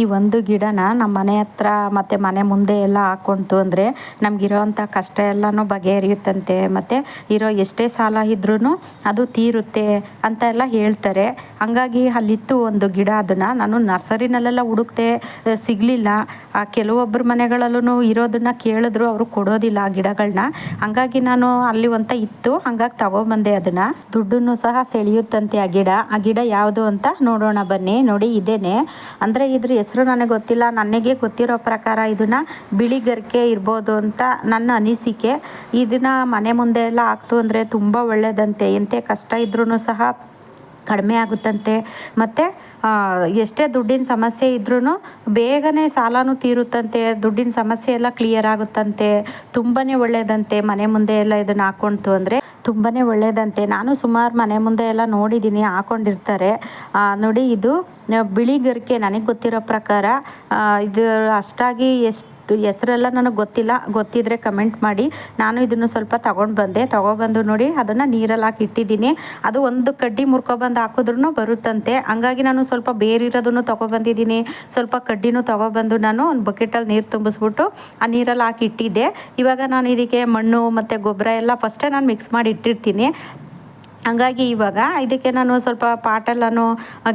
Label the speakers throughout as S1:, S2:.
S1: ಈ ಒಂದು ಗಿಡನ ನಮ್ಮ ಮನೆ ಹತ್ರ ಮತ್ತು ಮನೆ ಮುಂದೆ ಎಲ್ಲ ಹಾಕ್ಕೊಂತು ಅಂದರೆ ನಮಗಿರೋವಂಥ ಕಷ್ಟ ಎಲ್ಲನೂ ಬಗೆಹರಿಯುತ್ತಂತೆ. ಮತ್ತು ಇರೋ ಎಷ್ಟೇ ಸಾಲ ಇದ್ರೂ ಅದು ತೀರುತ್ತೆ ಅಂತ ಎಲ್ಲ ಹೇಳ್ತಾರೆ. ಹಂಗಾಗಿ ಅಲ್ಲಿತ್ತು ಒಂದು ಗಿಡ ಅದನ್ನು. ನಾನು ನರ್ಸರಿನಲ್ಲೆಲ್ಲ ಹುಡುಕ್ತೆ ಸಿಗಲಿಲ್ಲ. ಆ ಕೆಲವೊಬ್ಬರ ಮನೆಗಳಲ್ಲೂ ಇರೋದನ್ನು ಕೇಳಿದ್ರು ಅವರು ಕೊಡೋದಿಲ್ಲ ಆ ಗಿಡಗಳನ್ನ ಹಂಗಾಗಿ ನಾನು ಅಲ್ಲಿ ಅಂತ ಇತ್ತು. ಹಂಗಾಗಿ ತಗೊಬಂದೆ ಅದನ್ನು. ದುಡ್ಡನ್ನು ಸಹ ಸೆಳೆಯುತ್ತಂತೆ ಆ ಗಿಡ. ಆ ಗಿಡ ಯಾವುದು ಅಂತ ನೋಡೋಣ ಬನ್ನಿ. ನೋಡಿ, ಇದೇನೆ. ಅಂದರೆ ಇದ್ರ ಹೆಸರು ನನಗೆ ಗೊತ್ತಿಲ್ಲ ನನಗೆ ಗೊತ್ತಿರೋ ಪ್ರಕಾರ ಇದನ್ನು ಬಿಳಿ ಗರಿಕೆ ಇರ್ಬೋದು ಅಂತ ನನ್ನ ಅನಿಸಿಕೆ. ಇದನ್ನು ಮನೆ ಮುಂದೆ ಎಲ್ಲ ಹಾಕ್ತು ಅಂದರೆ ತುಂಬ ಒಳ್ಳೆಯದಂತೆ ಎಂತೆ ಕಷ್ಟ ಇದ್ರೂ ಸಹ ಕಡಿಮೆ ಆಗುತ್ತಂತೆ. ಮತ್ತು ಎಷ್ಟೇ ದುಡ್ಡಿನ ಸಮಸ್ಯೆ ಇದ್ರೂ ಬೇಗನೆ ಸಾಲನೂ ತೀರುತ್ತಂತೆ. ದುಡ್ಡಿನ ಸಮಸ್ಯೆ ಎಲ್ಲ ಕ್ಲಿಯರ್ ಆಗುತ್ತಂತೆ. ತುಂಬಾ ಒಳ್ಳೆಯದಂತೆ ಮನೆ ಮುಂದೆ ಎಲ್ಲ ಇದನ್ನು ಹಾಕ್ಕೊಂತು ಅಂದರೆ. ತುಂಬಾ ಒಳ್ಳೆಯದಂತೆ ನಾನು ಸುಮಾರು ಮನೆ ಮುಂದೆ ಎಲ್ಲ ನೋಡಿದ್ದೀನಿ ಹಾಕೊಂಡಿರ್ತಾರೆ. ನೋಡಿ ಇದು ಬಿಳಿ ಗರಿಕೆ, ನನಗೆ ಗೊತ್ತಿರೋ ಪ್ರಕಾರ ಇದು ಅಷ್ಟಾಗಿ ಎಷ್ಟು ಹೆಸರೆಲ್ಲ ನನಗೆ ಗೊತ್ತಿಲ್ಲ. ಗೊತ್ತಿದ್ರೆ ಕಮೆಂಟ್ ಮಾಡಿ. ನಾನು ಇದನ್ನು ಸ್ವಲ್ಪ ತಗೊಂಡು ಬಂದೆ. ತೊಗೊಬಂದು ನೋಡಿ, ಅದನ್ನು ನೀರಲ್ಲಿ ಹಾಕಿ ಇಟ್ಟಿದ್ದೀನಿ. ಅದು ಒಂದು ಕಡ್ಡಿ ಮುರ್ಕೊಬಂದು ಹಾಕಿದ್ರೂ ಬರುತ್ತಂತೆ. ಹಂಗಾಗಿ ನಾನು ಸ್ವಲ್ಪ ಬೇರಿರೋದನ್ನು ತೊಗೊಬಂದಿದ್ದೀನಿ. ಸ್ವಲ್ಪ ಕಡ್ಡಿನೂ ತೊಗೊಬಂದು ನಾನು ಒಂದು ಬಕೆಟಲ್ಲಿ ನೀರು ತುಂಬಿಸ್ಬಿಟ್ಟು ಆ ನೀರಲ್ಲಿ ಹಾಕಿ ಇಟ್ಟಿದ್ದೆ. ಇವಾಗ ನಾನು ಇದಕ್ಕೆ ಮಣ್ಣು ಮತ್ತು ಗೊಬ್ಬರ ಎಲ್ಲ ಫಸ್ಟೇ ನಾನು ಮಿಕ್ಸ್ ಮಾಡಿ ಇಟ್ಟಿರ್ತೀನಿ. ಹಂಗಾಗಿ ಇವಾಗ ಇದಕ್ಕೆ ನಾನು ಸ್ವಲ್ಪ ಪಾಟೆಲ್ಲನೂ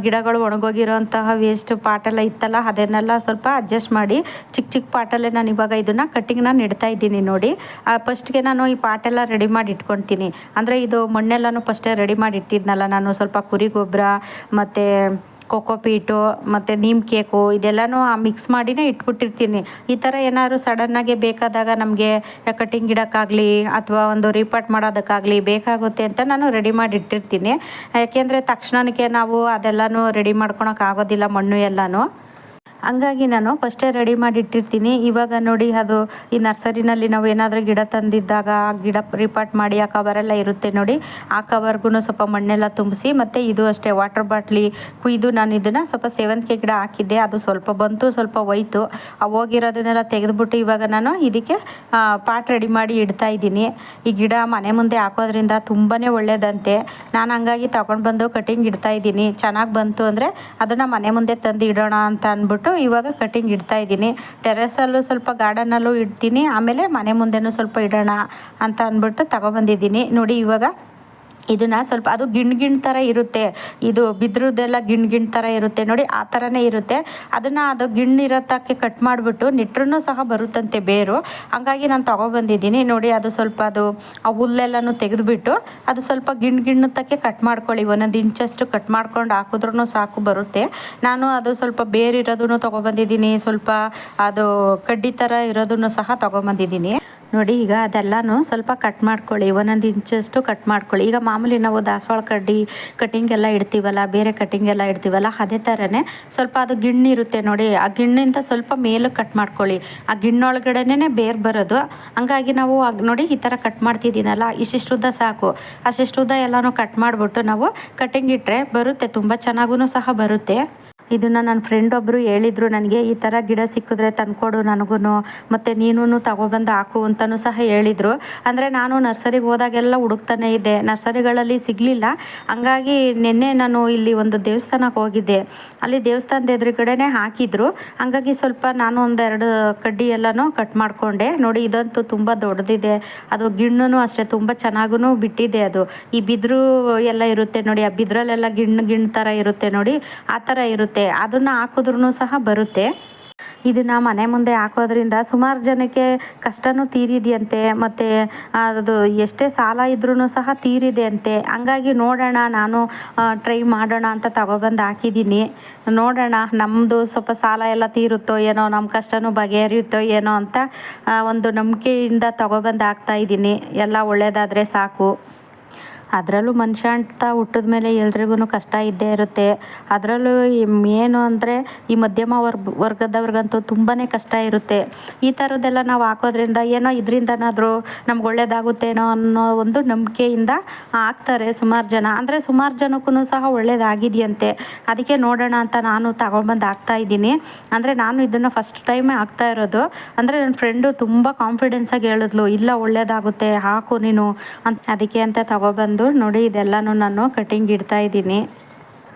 S1: ಗಿಡಗಳು ಒಣಗೋಗಿರೋಂತಹ ವೇಸ್ಟ್ ಪಾಟೆಲ್ಲ ಇತ್ತಲ್ಲ, ಅದನ್ನೆಲ್ಲ ಸ್ವಲ್ಪ ಅಡ್ಜಸ್ಟ್ ಮಾಡಿ ಚಿಕ್ಕ ಚಿಕ್ಕ ಪಾಟಲ್ಲೇ ನಾನು ಇವಾಗ ಇದನ್ನು ಕಟ್ಟಿಂಗ್ನ ನೆಡ್ತಾ ಇದ್ದೀನಿ ನೋಡಿ. ಫಸ್ಟ್ಗೆ ನಾನು ಈ ಪಾಟೆಲ್ಲ ರೆಡಿ ಮಾಡಿ ಇಟ್ಕೊತೀನಿ ಅಂದರೆ ಇದು ಮಣ್ಣೆಲ್ಲನೂ ಫಸ್ಟೇ ರೆಡಿ ಮಾಡಿ ಇಟ್ಟಿದ್ನಲ್ಲ, ನಾನು ಸ್ವಲ್ಪ ಕುರಿ ಗೊಬ್ಬರ ಮತ್ತು ಕೊಕೊಪೀಟು ಮತ್ತು ನೀಮ್ ಕೇಕು, ಇದೆಲ್ಲನೂ ಮಿಕ್ಸ್ ಮಾಡಿನೇ ಇಟ್ಬಿಟ್ಟಿರ್ತೀನಿ. ಈ ಥರ ಏನಾದ್ರು ಸಡನ್ನಾಗೆ ಬೇಕಾದಾಗ ನಮಗೆ ಕಟಿಂಗ್ ಗಿಡಕ್ಕಾಗಲಿ ಅಥವಾ ಒಂದು ರೀಪಾಟ್ ಮಾಡೋದಕ್ಕಾಗಲಿ ಬೇಕಾಗುತ್ತೆ ಅಂತ ನಾನು ರೆಡಿ ಮಾಡಿ ಇಟ್ಟಿರ್ತೀನಿ ಯಾಕೆಂದರೆ ತಕ್ಷಣಕ್ಕೆ ನಾವು ಅದೆಲ್ಲನೂ ರೆಡಿ ಮಾಡ್ಕೊಳಕ್ಕಾಗೋದಿಲ್ಲ ಮಣ್ಣು ಎಲ್ಲನೂ. ಹಂಗಾಗಿ ನಾನು ಫಸ್ಟೇ ರೆಡಿ ಮಾಡಿ ಇಟ್ಟಿರ್ತೀನಿ ಇವಾಗ ನೋಡಿ ಅದು ಈ ನರ್ಸರಿನಲ್ಲಿ ನಾವು ಏನಾದರೂ ಗಿಡ ತಂದಿದ್ದಾಗ ಆ ಗಿಡ ರಿಪಾರ್ಟ್ ಮಾಡಿ, ಆ ಕವರೆಲ್ಲ ಇರುತ್ತೆ ನೋಡಿ. ಆ ಕವರ್ಗೂ ಸ್ವಲ್ಪ ಮಣ್ಣೆಲ್ಲ ತುಂಬಿಸಿ, ಮತ್ತು ಇದು ಅಷ್ಟೇ ವಾಟರ್ ಬಾಟ್ಲಿ ಕುಯ್ದು ನಾನು ಇದನ್ನು ಸ್ವಲ್ಪ ಸೇವಂತಿಗೆ ಗಿಡ ಹಾಕಿದ್ದೆ. ಅದು ಸ್ವಲ್ಪ ಬಂತು, ಸ್ವಲ್ಪ ಹೋಯ್ತು. ಆ ಹೋಗಿರೋದನ್ನೆಲ್ಲ ತೆಗೆದುಬಿಟ್ಟು ಇವಾಗ ನಾನು ಇದಕ್ಕೆ ಪಾಟ್ ರೆಡಿ ಮಾಡಿ ಇಡ್ತಾ ಇದ್ದೀನಿ. ಈ ಗಿಡ ಮನೆ ಮುಂದೆ ಹಾಕೋದ್ರಿಂದ ತುಂಬಾ ಒಳ್ಳೆಯದಂತೆ ನಾನು ಹಂಗಾಗಿ ತಗೊಂಡು ಬಂದು ಕಟಿಂಗ್ ಇಡ್ತಾ ಇದ್ದೀನಿ. ಚೆನ್ನಾಗಿ ಬಂತು ಅಂದರೆ ಅದನ್ನು ಮನೆ ಮುಂದೆ ತಂದು ಇಡೋಣ ಅಂತ ಅಂದ್ಬಿಟ್ಟು ಇವಾಗ ಕಟಿಂಗ್ ಇಡ್ತಾ ಇದ್ದೀನಿ. ಟೆರೆಸಲ್ಲೂ ಸ್ವಲ್ಪ ಗಾರ್ಡನಲ್ಲೂ ಇಡ್ತೀನಿ. ಆಮೇಲೆ ಮನೆ ಮುಂದೆನೂ ಸ್ವಲ್ಪ ಇಡೋಣ ಅಂತ ಅಂದ್ಬಿಟ್ಟು ತಗೊಬಂದಿದ್ದೀನಿ. ನೋಡಿ ಇವಾಗ ಇದನ್ನು ಸ್ವಲ್ಪ ಅದು ಗಿಣ್ ಗಿಣ್ ಥರ ಇರುತ್ತೆ. ಇದು ಬಿದ್ರದ್ದೆಲ್ಲ ಗಿಣ್ ಗಿಣ್ ಥರ ಇರುತ್ತೆ. ನೋಡಿ ಆ ಥರನೇ ಇರುತ್ತೆ. ಅದನ್ನು ಅದು ಗಿಣ್ಣಿರತ್ತಕ್ಕೆ ಕಟ್ ಮಾಡಿಬಿಟ್ಟು ನೆಟ್ರೂ ಸಹ ಬರುತ್ತಂತೆ ಬೇರು. ಹಂಗಾಗಿ ನಾನು ತೊಗೊಬಂದಿದ್ದೀನಿ. ನೋಡಿ ಅದು ಸ್ವಲ್ಪ ಅದು ಆ ಹುಲ್ಲೆಲ್ಲನೂ ತೆಗೆದುಬಿಟ್ಟು ಅದು ಸ್ವಲ್ಪ ಗಿಣ್ ಗಿಣ್ಣತಕ್ಕೆ ಕಟ್ ಮಾಡ್ಕೊಳ್ಳಿ. ಒಂದೊಂದು ಇಂಚಷ್ಟು ಕಟ್ ಮಾಡ್ಕೊಂಡು ಹಾಕಿದ್ರೂ ಸಾಕು ಬರುತ್ತೆ. ನಾನು ಅದು ಸ್ವಲ್ಪ ಬೇರಿರೋದನ್ನು ತೊಗೊಬಂದಿದ್ದೀನಿ. ಸ್ವಲ್ಪ ಅದು ಕಡ್ಡಿ ಥರ ಇರೋದನ್ನು ಸಹ ತೊಗೊಬಂದಿದ್ದೀನಿ. ನೋಡಿ, ಈಗ ಅದೆಲ್ಲನೂ ಸ್ವಲ್ಪ ಕಟ್ ಮಾಡ್ಕೊಳ್ಳಿ, ಒಂದೊಂದು ಇಂಚಷ್ಟು ಕಟ್ ಮಾಡ್ಕೊಳ್ಳಿ. ಈಗ ಮಾಮೂಲಿ ನಾವು ದಾಸವಾಳ ಕಡ್ಡಿ ಕಟಿಂಗ್ ಎಲ್ಲ ಇಡ್ತೀವಲ್ಲ, ಬೇರೆ ಕಟಿಂಗ್ ಎಲ್ಲ ಇಡ್ತೀವಲ್ಲ, ಅದೇ ಥರನೇ ಸ್ವಲ್ಪ ಅದು ಗಿಣ್ಣಿರುತ್ತೆ ನೋಡಿ, ಆ ಗಿಣ್ಣಿಂದ ಸ್ವಲ್ಪ ಮೇಲೆ ಕಟ್ ಮಾಡ್ಕೊಳ್ಳಿ. ಆ ಗಿಣ್ಣೊಳಗಡೆನೇ ಬೇರೆ ಬರೋದು. ಹಂಗಾಗಿ ನಾವು ನೋಡಿ, ಈ ಥರ ಕಟ್ ಮಾಡ್ತಿದ್ದೀನಲ್ಲ, ಇಷ್ಟಿಷ್ಟು ಉದ್ದ ಸಾಕು. ಅಷ್ಟಿಷ್ಟುದ್ದ ಎಲ್ಲನೂ ಕಟ್ ಮಾಡಿಬಿಟ್ಟು ನಾವು ಕಟಿಂಗ್ ಇಟ್ಟರೆ ಬರುತ್ತೆ, ತುಂಬ ಚೆನ್ನಾಗೂ ಸಹ ಬರುತ್ತೆ. ಇದನ್ನು ನನ್ನ ಫ್ರೆಂಡ್ ಒಬ್ಬರು ಹೇಳಿದ್ರು ನನಗೆ, ಈ ಥರ ಗಿಡ ಸಿಕ್ಕಿದ್ರೆ ತಂದ್ಕೊಡು ನನಗೂ ಮತ್ತು ನೀನು ತಗೊಬಂದು ಹಾಕು ಅಂತಲೂ ಸಹ ಹೇಳಿದರು. ಅಂದರೆ ನಾನು ನರ್ಸರಿಗೆ ಹೋದಾಗೆಲ್ಲ ಹುಡುಕ್ತಾನೆ ಇದ್ದೆ. ನರ್ಸರಿಗಳಲ್ಲಿ ಸಿಗಲಿಲ್ಲ. ಹಂಗಾಗಿ ನಿನ್ನೆ ನಾನು ಇಲ್ಲಿ ಒಂದು ದೇವಸ್ಥಾನಕ್ಕೆ ಹೋಗಿದ್ದೆ. ಅಲ್ಲಿ ದೇವಸ್ಥಾನದ ಎದುರುಗಡೆನೆ ಹಾಕಿದ್ರು. ಹಂಗಾಗಿ ಸ್ವಲ್ಪ ನಾನು ಒಂದೆರಡು ಕಡ್ಡಿ ಎಲ್ಲನೂ ಕಟ್ ಮಾಡಿಕೊಂಡೆ. ನೋಡಿ, ಇದಂತೂ ತುಂಬ ದೊಡ್ಡದಿದೆ. ಅದು ಗಿಣ್ಣು ಅಷ್ಟೇ, ತುಂಬ ಚೆನ್ನಾಗೂ ಬಿಟ್ಟಿದೆ ಅದು. ಈ ಬಿದ್ರು ಎಲ್ಲ ಇರುತ್ತೆ ನೋಡಿ, ಆ ಬಿದ್ರಲ್ಲೆಲ್ಲ ಗಿಣ್ಣು ಗಿಣ್ಣು ಥರ ಇರುತ್ತೆ ನೋಡಿ, ಆ ಥರ ಇರುತ್ತೆ. ಬರುತ್ತೆ, ಅದನ್ನು ಹಾಕಿದ್ರೂ ಸಹ ಬರುತ್ತೆ. ಇದನ್ನು ಮನೆ ಮುಂದೆ ಹಾಕೋದ್ರಿಂದ ಸುಮಾರು ಜನಕ್ಕೆ ಕಷ್ಟನೂ ತೀರಿದೆಯಂತೆ, ಮತ್ತು ಅದು ಎಷ್ಟೇ ಸಾಲ ಇದ್ರೂ ಸಹ ತೀರಿದೆ ಅಂತೆ ಹಂಗಾಗಿ ನೋಡೋಣ, ನಾನು ಟ್ರೈ ಮಾಡೋಣ ಅಂತ ತಗೊಬಂದು ಹಾಕಿದ್ದೀನಿ. ನೋಡೋಣ ನಮ್ಮದು ಸ್ವಲ್ಪ ಸಾಲ ಎಲ್ಲ ತೀರುತ್ತೋ ಏನೋ ನಮ್ಮ ಕಷ್ಟನೂ ಬಗೆಹರಿಯುತ್ತೋ ಏನೋ ಅಂತ ಒಂದು ನಂಬಿಕೆಯಿಂದ ತಗೊಬಂದು ಹಾಕ್ತಾಯಿದ್ದೀನಿ ಎಲ್ಲ ಒಳ್ಳೆಯದಾದರೆ ಸಾಕು. ಅದರಲ್ಲೂ ಮನುಷ್ಯ ಅಂತ ಹುಟ್ಟಿದ ಮೇಲೆ ಎಲ್ರಿಗೂ ಕಷ್ಟ ಇದ್ದೇ ಇರುತ್ತೆ. ಅದರಲ್ಲೂ ಏನು ಅಂದರೆ ಈ ಮಧ್ಯಮ ವರ್ಗ ವರ್ಗದವ್ರಿಗಂತೂ ತುಂಬಾ ಕಷ್ಟ ಇರುತ್ತೆ. ಈ ಥರದ್ದೆಲ್ಲ ನಾವು ಹಾಕೋದ್ರಿಂದ ಏನೋ ಇದರಿಂದನಾದರೂ ನಮ್ಗೆ ಒಳ್ಳೇದಾಗುತ್ತೇನೋ ಅನ್ನೋ ಒಂದು ನಂಬಿಕೆಯಿಂದ ಹಾಕ್ತಾರೆ ಸುಮಾರು ಜನ. ಅಂದರೆ ಸುಮಾರು ಜನಕ್ಕೂ ಸಹ ಒಳ್ಳೇದಾಗಿದೆಯಂತೆ. ಅದಕ್ಕೆ ನೋಡೋಣ ಅಂತ ನಾನು ತಗೊಂಬಂದು ಹಾಕ್ತಾ ಇದ್ದೀನಿ. ಅಂದರೆ ನಾನು ಇದನ್ನು ಫಸ್ಟ್ ಟೈಮೇ ಹಾಕ್ತಾ ಇರೋದು. ಅಂದರೆ ನನ್ನ ಫ್ರೆಂಡು ತುಂಬ ಕಾನ್ಫಿಡೆನ್ಸಾಗಿ ಹೇಳಿದ್ಲು, ಇಲ್ಲ, ಒಳ್ಳೇದಾಗುತ್ತೆ, ಹಾಕು ನೀನು ಅಂತ ಅದಕ್ಕೆ ಅಂತ ತಗೊಬಂದು ನೋಡಿ ಇದೆಲ್ಲನೂ ನಾನು ಕಟಿಂಗ್ ಇಡ್ತಾ ಇದ್ದೀನಿ.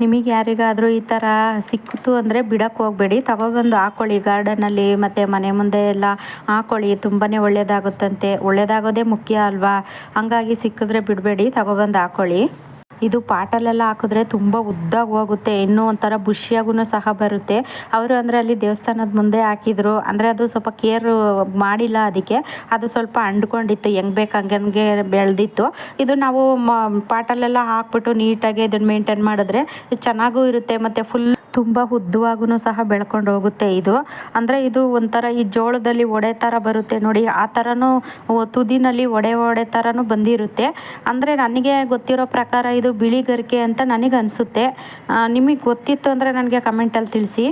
S1: ನಿಮಗೆ ಯಾರಿಗಾದರೂ ಈ ಥರ ಸಿಕ್ಕಿತು ಅಂದರೆ ಬಿಡಕ್ಕೆ ಹೋಗಬೇಡಿ. ತಗೊಬಂದು ಹಾಕ್ಕೊಳ್ಳಿ ಗಾರ್ಡನಲ್ಲಿ ಮತ್ತು ಮನೆ ಮುಂದೆ ಎಲ್ಲ ಹಾಕ್ಕೊಳ್ಳಿ ತುಂಬಾ ಒಳ್ಳೆಯದಾಗುತ್ತಂತೆ ಒಳ್ಳೆಯದಾಗೋದೇ ಮುಖ್ಯ ಅಲ್ವಾ? ಹಂಗಾಗಿ ಸಿಕ್ಕಿದ್ರೆ ಬಿಡಬೇಡಿ, ತಗೊಬಂದು ಹಾಕ್ಕೊಳ್ಳಿ ಇದು ಪಾಟಲೆಲ್ಲ ಹಾಕಿದ್ರೆ ತುಂಬ ಉದ್ದಾಗಿ ಹೋಗುತ್ತೆ. ಇನ್ನೂ ಒಂಥರ ಬುಷಿಯಾಗೂ ಸಹ ಬರುತ್ತೆ. ಅವರು ಅಂದರೆ ಅಲ್ಲಿ ದೇವಸ್ಥಾನದ ಮುಂದೆ ಹಾಕಿದ್ರು. ಅಂದರೆ ಅದು ಸ್ವಲ್ಪ ಕೇರ್ ಮಾಡಿಲ್ಲ ಅದಕ್ಕೆ. ಅದು ಸ್ವಲ್ಪ ಅಂಡ್ಕೊಂಡಿತ್ತು. ಹೆಂಗೆ ಬೇಕು ಹಂಗೆ ಬೆಳೆದಿತ್ತು. ಇದು ನಾವು ಮ ಪಾಟಲ್ಲೆಲ್ಲ ಹಾಕ್ಬಿಟ್ಟು ನೀಟಾಗಿ ಇದನ್ನು ಮೇಂಟೈನ್ ಮಾಡಿದ್ರೆ ಚೆನ್ನಾಗೂ ಇರುತ್ತೆ. ಮತ್ತು ಫುಲ್ ತುಂಬ ಉದ್ದವಾಗೂ ಸಹ ಬೆಳ್ಕೊಂಡು ಹೋಗುತ್ತೆ ಇದು. ಅಂದರೆ ಇದು ಒಂಥರ ಈ ಜೋಳದಲ್ಲಿ ಒಡೆ ಥರ ಬರುತ್ತೆ ನೋಡಿ, ಆ ಥರನೂ ತುದಿನಲ್ಲಿ ಒಡೆ ಒಡೆ ಥರನೂ ಬಂದಿರುತ್ತೆ. ಅಂದರೆ ನನಗೆ ಗೊತ್ತಿರೋ ಪ್ರಕಾರ ಇದು ಬಿಳಿ ಗರಿಕೆ ಅಂತ ನನಗೆ ಅನಿಸುತ್ತೆ. ನಿಮಗೆ ಗೊತ್ತಿತ್ತು ಅಂದರೆ ನನಗೆ ಕಮೆಂಟಲ್ಲಿ ತಿಳಿಸಿ.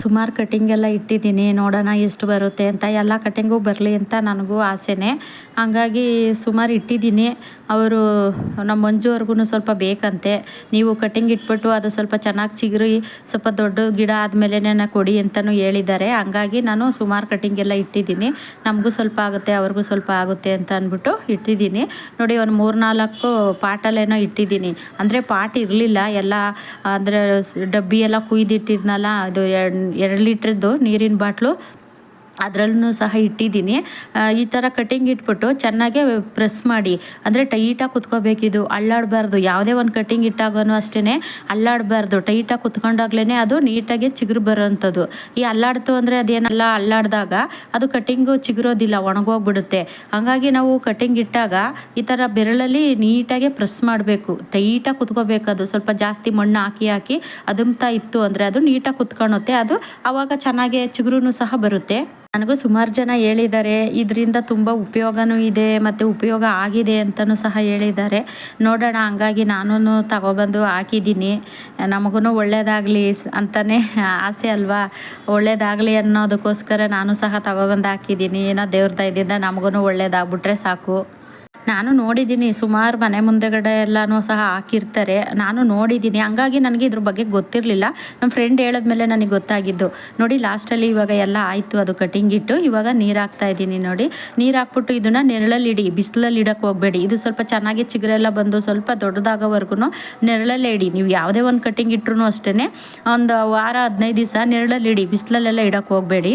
S1: ಸುಮಾರು ಕಟಿಂಗ್ ಎಲ್ಲ ಇಟ್ಟಿದ್ದೀನಿ, ನೋಡೋಣ ಎಷ್ಟು ಬರುತ್ತೆ ಅಂತ. ಎಲ್ಲ ಕಟಿಂಗು ಬರಲಿ ಅಂತ ನನಗೂ ಆಸೆನೇ. ಹಂಗಾಗಿ ಸುಮಾರು ಇಟ್ಟಿದ್ದೀನಿ. ಅವರು, ನಮ್ಮ ಮಂಜುವರ್ಗು ಸ್ವಲ್ಪ ಬೇಕಂತೆ. ನೀವು ಕಟ್ಟಿಂಗ್ ಇಟ್ಬಿಟ್ಟು ಅದು ಸ್ವಲ್ಪ ಚೆನ್ನಾಗಿ ಚಿಗುರಿ, ಸ್ವಲ್ಪ ದೊಡ್ಡ ಗಿಡ ಆದಮೇಲೆ ಕೊಡಿ ಅಂತಲೂ ಹೇಳಿದ್ದಾರೆ. ಹಂಗಾಗಿ ನಾನು ಸುಮಾರು ಕಟ್ಟಿಂಗ್ ಎಲ್ಲ ಇಟ್ಟಿದ್ದೀನಿ. ನಮಗೂ ಸ್ವಲ್ಪ ಆಗುತ್ತೆ, ಅವ್ರಿಗೂ ಸ್ವಲ್ಪ ಆಗುತ್ತೆ ಅಂತ ಅಂದ್ಬಿಟ್ಟು ಇಟ್ಟಿದ್ದೀನಿ. ನೋಡಿ, ಒಂದು ಮೂರು ನಾಲ್ಕು ಪಾಟಲ್ಲೇನೋ ಇಟ್ಟಿದ್ದೀನಿ. ಅಂದರೆ ಪಾಟ್ ಇರಲಿಲ್ಲ. ಎಲ್ಲ ಅಂದರೆ ಡಬ್ಬಿ ಎಲ್ಲ ಕುಯ್ದಿಟ್ಟಿದ್ನಲ್ಲ, ಅದು ಎರಡು ಲೀಟ್ರದ್ದು ನೀರಿನ ಬಾಟ್ಲು. ಅದರಲ್ಲೂ ಸಹ ಇಟ್ಟಿದ್ದೀನಿ. ಈ ಥರ ಕಟ್ಟಿಂಗ್ ಇಟ್ಬಿಟ್ಟು ಚೆನ್ನಾಗೆ ಪ್ರೆಸ್ ಮಾಡಿ. ಅಂದರೆ ಟೈಟಾಗಿ ಕುತ್ಕೋಬೇಕಿದು ಅಲ್ಲಾಡಬಾರ್ದು. ಯಾವುದೇ ಒಂದು ಕಟ್ಟಿಂಗ್ ಇಟ್ಟಾಗೂ ಅಷ್ಟೇ ಅಲ್ಲಾಡಬಾರ್ದು. ಟೈಟಾಗಿ ಕುತ್ಕೊಂಡಾಗ್ಲೇ ಅದು ನೀಟಾಗಿ ಚಿಗುರು ಬರೋವಂಥದ್ದು. ಈ ಅಲ್ಲಾಡ್ತು ಅಂದರೆ ಅದೇನಲ್ಲ, ಅಲ್ಲಾಡಿದಾಗ ಅದು ಕಟ್ಟಿಂಗು ಚಿಗುರೋದಿಲ್ಲ, ಒಣಗೋಗ್ಬಿಡುತ್ತೆ. ಹಾಗಾಗಿ ನಾವು ಕಟ್ಟಿಂಗ್ ಇಟ್ಟಾಗ ಈ ಥರ ಬೆರಳಲ್ಲಿ ನೀಟಾಗೆ ಪ್ರೆಸ್ ಮಾಡಬೇಕು. ಟೈಟಾಗಿ ಅದು. ಸ್ವಲ್ಪ ಜಾಸ್ತಿ ಮಣ್ಣು ಹಾಕಿ ಹಾಕಿ ಅದುಮ್ತಾ ಇತ್ತು ಅಂದರೆ ಅದು ನೀಟಾಗಿ ಕುತ್ಕೊಳುತ್ತೆ ಅದು ಆವಾಗ ಚೆನ್ನಾಗೆ ಚಿಗುರು ಸಹ ಬರುತ್ತೆ. ನನಗೂ ಸುಮಾರು ಜನ ಹೇಳಿದ್ದಾರೆ, ಇದರಿಂದ ತುಂಬ ಉಪಯೋಗನೂ ಇದೆ, ಮತ್ತು ಉಪಯೋಗ ಆಗಿದೆ ಅಂತಲೂ ಸಹ ಹೇಳಿದ್ದಾರೆ. ನೋಡೋಣ, ಹಂಗಾಗಿ ನಾನೂ ತಗೊಬಂದು ಹಾಕಿದ್ದೀನಿ. ನಮಗೂ ಒಳ್ಳೆಯದಾಗಲಿ ಅಂತಲೇ ಆಸೆ ಅಲ್ವಾ? ಒಳ್ಳೇದಾಗಲಿ ಅನ್ನೋದಕ್ಕೋಸ್ಕರ ನಾನು ಸಹ ತಗೊಬಂದು ಹಾಕಿದ್ದೀನಿ. ಏನೋ ದೇವ್ರ ದಯದಿಂದ ನಮಗೂ ಒಳ್ಳೇದಾಗ್ಬಿಟ್ರೆ ಸಾಕು. ನಾನು ನೋಡಿದ್ದೀನಿ, ಸುಮಾರು ಮನೆ ಮುಂದೆಗಡೆ ಎಲ್ಲನೂ ಸಹ ಹಾಕಿರ್ತಾರೆ. ನಾನು ನೋಡಿದ್ದೀನಿ. ಹಂಗಾಗಿ ನನಗೆ ಇದ್ರ ಬಗ್ಗೆ ಗೊತ್ತಿರಲಿಲ್ಲ. ನಮ್ಮ ಫ್ರೆಂಡ್ ಹೇಳಿದ್ಮೇಲೆ ನನಗೆ ಗೊತ್ತಾಗಿದ್ದು. ನೋಡಿ ಲಾಸ್ಟಲ್ಲಿ ಇವಾಗ ಎಲ್ಲ ಆಯಿತು, ಅದು ಕಟಿಂಗ್ ಇಟ್ಟು. ಇವಾಗ ನೀರು ಹಾಕ್ತಾ ಇದ್ದೀನಿ ನೋಡಿ. ನೀರು ಹಾಕ್ಬಿಟ್ಟು ಇದನ್ನು ನೆರಳಲ್ಲಿ ಇಡಿ ಬಿಸಿಲಲ್ಲಿ ಇಡಕ್ಕೆ ಹೋಗಬೇಡಿ. ಇದು ಸ್ವಲ್ಪ ಚೆನ್ನಾಗಿ ಚಿಗುರೆಲ್ಲ ಬಂದು ಸ್ವಲ್ಪ ದೊಡ್ಡದಾಗೋವರೆಗೂ ನೆರಳಲ್ಲೇ ಇಡಿ. ನೀವು ಯಾವುದೇ ಒಂದು ಕಟಿಂಗ್ ಇಟ್ರೂ ಅಷ್ಟೇ ಒಂದು ವಾರ, ಹದಿನೈದು ದಿವಸ ನೆರಳಲ್ಲಿ ಇಡಿ ಬಿಸಿಲಲ್ಲೆಲ್ಲ ಇಡಕ್ಕೆ ಹೋಗಬೇಡಿ.